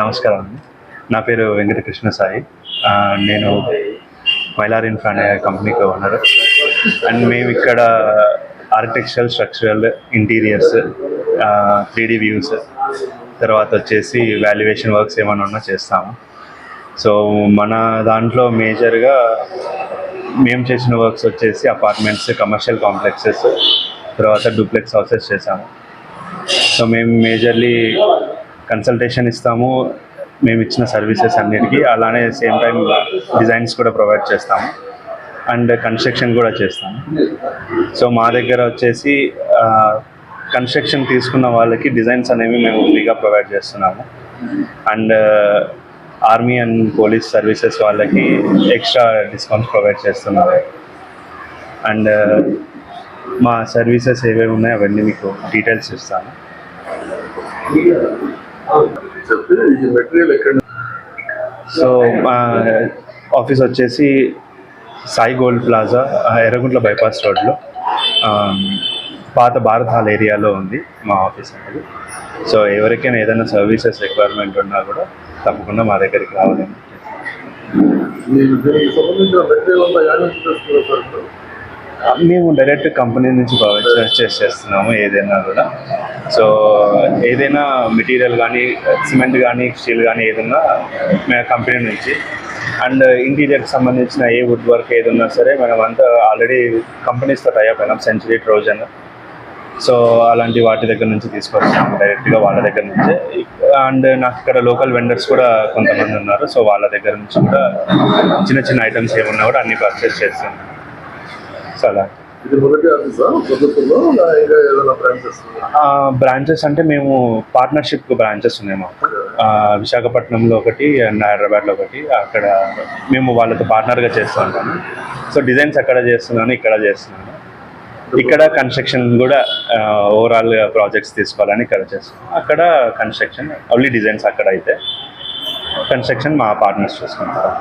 నమస్కారం అండి. నా పేరు వెంకటకృష్ణ సాయి. నేను మైలార్ ఇన్ఫ్రా అనే కంపెనీకి ఓనర్ అండ్ మేము ఇక్కడ architectural structural interiors three D views తర్వాత వచ్చేసి వాల్యుయేషన్ వర్క్స్ ఏమైనా ఉన్నా చేస్తాము. సో మన దాంట్లో మేజర్గా మేము చేసిన వర్క్స్ వచ్చేసి అపార్ట్మెంట్స్ కమర్షియల్ కాంప్లెక్సెస్ తర్వాత డూప్లెక్స్ హౌసెస్ చేసాము. సో మేము మేజర్లీ కన్సల్టేషన్ ఇస్తాము మేము ఇచ్చిన సర్వీసెస్ అన్నిటికీ. అలానే సేమ్ టైం డిజైన్స్ కూడా ప్రొవైడ్ చేస్తాము. అండ్ కన్స్ట్రక్షన్ కూడా చేస్తాము. సో మా దగ్గర వచ్చేసి కన్స్ట్రక్షన్ తీసుకున్న వాళ్ళకి డిజైన్స్ అనేవి మేము ఫ్రీగా ప్రొవైడ్ చేస్తున్నాము. And army and police services వాళ్ళకి ఎక్స్ట్రా డిస్కౌంట్స్ ప్రొవైడ్ చేస్తున్నాము అండ్ మా సర్వీసెస్ ఏవేవి ఉన్నాయో అవన్నీ మీకు డీటెయిల్స్ ఇస్తాను. ఈ మెటీరియల్ ఎక్కడ సో మా ఆఫీస్ వచ్చేసి Sai Gold Plaza Yerraguntla bypass రోడ్లో. పాత భారత్ హాల్ ఏరియాలో ఉంది మా ఆఫీస్ అనేది. సో ఎవరికైనా ఏదైనా సర్వీసెస్ రిక్వైర్మెంట్ ఉన్నా కూడా తప్పకుండా మా దగ్గరికి రావాలండి మేము డైరెక్ట్ కంపెనీ నుంచి పర్చేస్ చేస్తున్నాము ఏదైనా కూడా. సో ఏదైనా మెటీరియల్ కానీ సిమెంట్ కానీ స్టీల్ కానీ ఏదైనా మేము కంపెనీ నుంచి. అండ్ ఇంటీరియర్కి సంబంధించిన ఏ వుడ్ వర్క్ ఏదన్నా సరే మనం అంతా ఆల్రెడీ కంపెనీస్తో టైప్ అయినాం సెంచరీ ట్రోజన్ సో అలాంటి వాటి దగ్గర నుంచి తీసుకొచ్చాము డైరెక్ట్గా వాళ్ళ దగ్గర నుంచే. అండ్ నాకు ఇక్కడ లోకల్ వెండర్స్ కూడా కొంతమంది ఉన్నారు. సో వాళ్ళ దగ్గర నుంచి కూడా చిన్న చిన్న ఐటమ్స్ ఏమున్నా కూడా అన్ని పర్చేస్ చేస్తున్నాం. అలా ఇది మొదటి ఆఫీసా? ప్రభుత్వంలో? నా ఇంకా ఏదైనా బ్రాంచెస్ బ్రాంచెస్ అంటే మేము పార్ట్నర్షిప్ బ్రాంచెస్ ఉన్నాయి మాకు. విశాఖపట్నంలో ఒకటి అండ్ హైదరాబాద్లో ఒకటి. అక్కడ మేము వాళ్ళతో పార్ట్నర్గా చేస్తూ ఉంటాము సో డిజైన్స్ అక్కడ చేస్తున్నాను ఇక్కడ చేస్తున్నాను. ఇక్కడ కన్స్ట్రక్షన్ కూడా ఓవరాల్ ప్రాజెక్ట్స్ తీసుకోవాలని ఇక్కడ చేస్తున్నాను అక్కడ కన్స్ట్రక్షన్ ఓన్లీ డిజైన్స్ అక్కడ అయితే. కన్స్ట్రక్షన్ మా పార్ట్నర్స్ చూసుకుంటారు.